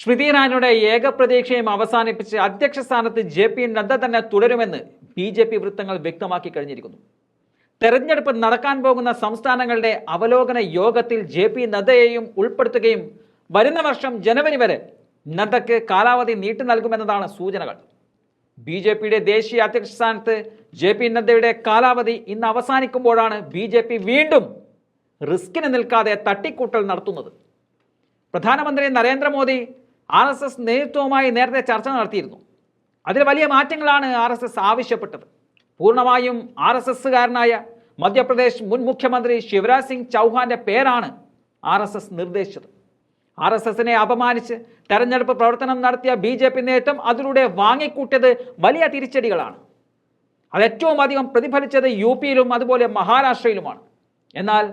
സ്മൃതി ഇറാനിയുടെ ഏക പ്രതീക്ഷയും അവസാനിപ്പിച്ച് അധ്യക്ഷ സ്ഥാനത്ത് ജെ പി നദ്ദ തന്നെ തുടരുമെന്ന് ബി ജെ പി വൃത്തങ്ങൾ വ്യക്തമാക്കി കഴിഞ്ഞിരിക്കുന്നു. തെരഞ്ഞെടുപ്പ് നടക്കാൻ പോകുന്ന സംസ്ഥാനങ്ങളുടെ അവലോകന യോഗത്തിൽ ജെ പി നദ്ദയെയും ഉൾപ്പെടുത്തുകയും വരുന്ന വർഷം ജനുവരി വരെ നദ്ദയ്ക്ക് കാലാവധി നീട്ടി നൽകുമെന്നതാണ് സൂചനകൾ. ബി ജെ പിയുടെ ദേശീയ അധ്യക്ഷ സ്ഥാനത്ത് ജെ പി നദ്ദയുടെ കാലാവധി ഇന്ന് അവസാനിക്കുമ്പോഴാണ് ബി ജെ പി വീണ്ടും റിസ്കിന് നിൽക്കാതെ തട്ടിക്കൂട്ടൽ നടത്തുന്നത്. പ്രധാനമന്ത്രി നരേന്ദ്രമോദി ആർ എസ് എസ് നേതൃത്വവുമായി നേരത്തെ ചർച്ച നടത്തിയിരുന്നു. അതിൽ വലിയ മാറ്റങ്ങളാണ് ആർ എസ് എസ് ആവശ്യപ്പെട്ടത്. പൂർണമായും ആർ എസ് എസ്സുകാരനായ മധ്യപ്രദേശ് മുൻ മുഖ്യമന്ത്രി ശിവരാജ് സിംഗ് ചൗഹാന്റെ പേരാണ് ആർ എസ് എസ് നിർദ്ദേശിച്ചത്. ആർ എസ് എസിനെ അപമാനിച്ച് തെരഞ്ഞെടുപ്പ് പ്രവർത്തനം നടത്തിയ ബി ജെ പി നേട്ടം അതിലൂടെ വാങ്ങിക്കൂട്ടിയത് വലിയ തിരിച്ചടികളാണ്. അത് ഏറ്റവും അധികം പ്രതിഫലിച്ചത് യു പിയിലും അതുപോലെ മഹാരാഷ്ട്രയിലുമാണ്. എന്നാൽ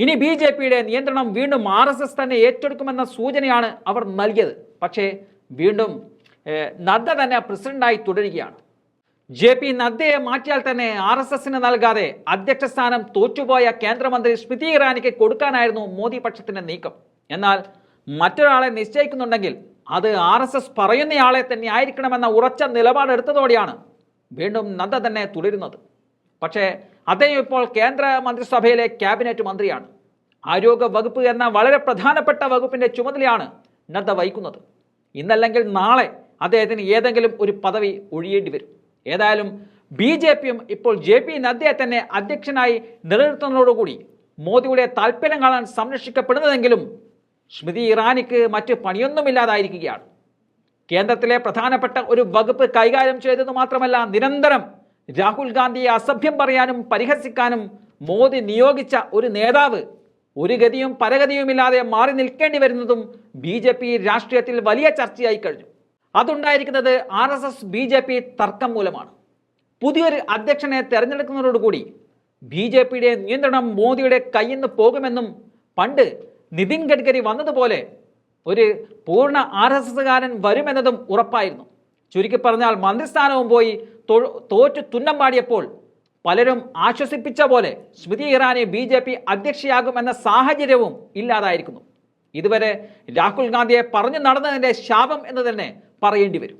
ഇനി ബി ജെ പിയുടെ നിയന്ത്രണം വീണ്ടും ആർ എസ് എസ് തന്നെ ഏറ്റെടുക്കുമെന്ന സൂചനയാണ് അവർ നൽകിയത്. പക്ഷേ വീണ്ടും നദ്ദ തന്നെ പ്രസിഡന്റായി തുടരുകയാണ്. ജെ പി നദ്ദയെ മാറ്റിയാൽ തന്നെ ആർ എസ് എസിന് നൽകാതെ അധ്യക്ഷ സ്ഥാനം തോറ്റുപോയ കേന്ദ്രമന്ത്രി സ്മൃതി ഇറാനിക്ക് കൊടുക്കാനായിരുന്നു മോദി പക്ഷത്തിന്റെ നീക്കം. എന്നാൽ മറ്റൊരാളെ നിശ്ചയിക്കുന്നുണ്ടെങ്കിൽ അത് ആർ എസ് എസ് പറയുന്നയാളെ തന്നെ ആയിരിക്കണമെന്ന ഉറച്ച നിലപാടെടുത്തതോടെയാണ് വീണ്ടും നദ്ദ തന്നെ തുടരുന്നത്. പക്ഷേ അദ്ദേഹം ഇപ്പോൾ കേന്ദ്ര മന്ത്രിസഭയിലെ ക്യാബിനറ്റ് മന്ത്രിയാണ്. ആരോഗ്യ വകുപ്പ് എന്ന വളരെ പ്രധാനപ്പെട്ട വകുപ്പിന്റെ ചുമതലയാണ് നദ്ദ വഹിക്കുന്നത്. ഇന്നല്ലെങ്കിൽ നാളെ അദ്ദേഹത്തിന് ഏതെങ്കിലും ഒരു പദവി ഒഴിയേണ്ടി വരും. ഏതായാലും ബി ജെ പിയും ഇപ്പോൾ ജെ പി നദ്ദയെ തന്നെ അധ്യക്ഷനായി നിലനിർത്തുന്നതോടുകൂടി മോദിയുടെ താല്പര്യം കാണാൻ സംരക്ഷിക്കപ്പെടുന്നതെങ്കിലും സ്മൃതി ഇറാനിക്ക് മറ്റ് പണിയൊന്നുമില്ലാതായിരിക്കുകയാണ്. കേന്ദ്രത്തിലെ പ്രധാനപ്പെട്ട ഒരു വകുപ്പ് കൈകാര്യം ചെയ്തത് മാത്രമല്ല നിരന്തരം രാഹുൽ ഗാന്ധിയെ അസഭ്യം പറയാനും പരിഹസിക്കാനും മോദി നിയോഗിച്ച ഒരു നേതാവ് ഒരു ഗതിയും പരഗതിയുമില്ലാതെ മാറി നിൽക്കേണ്ടി വരുന്നതും ബി ജെ പി രാഷ്ട്രീയത്തിൽ വലിയ ചർച്ചയായി കഴിഞ്ഞു. അതുണ്ടായിരിക്കുന്നത് R S S B J P തർക്കം മൂലമാണ്. പുതിയൊരു അധ്യക്ഷനെ തെരഞ്ഞെടുക്കുന്നതോടുകൂടി ബി ജെ പിയുടെ നിയന്ത്രണം മോദിയുടെ കയ്യിൽ നിന്ന് പോകുമെന്നും പണ്ട് നിതിൻ ഗഡ്കരി വന്നതുപോലെ ഒരു പൂർണ ആർ എസ് എസ്സുകാരൻ വരുമെന്നതും ഉറപ്പായിരുന്നു. ചുരുക്കി പറഞ്ഞാൽ മന്ത്രിസ്ഥാനവും പോയി തോറ്റു തുന്നം പാടിയപ്പോൾ പലരും ആശ്വസിപ്പിച്ച പോലെ Smriti Irani B J P അധ്യക്ഷയാകുമെന്ന സാഹചര്യവും ഇല്ലാതായിരിക്കുന്നു. ഇതുവരെ രാഹുൽ ഗാന്ധിയെ പറഞ്ഞു നടന്നതിന്റെ ശാപം എന്ന് തന്നെ പറയേണ്ടി വരും.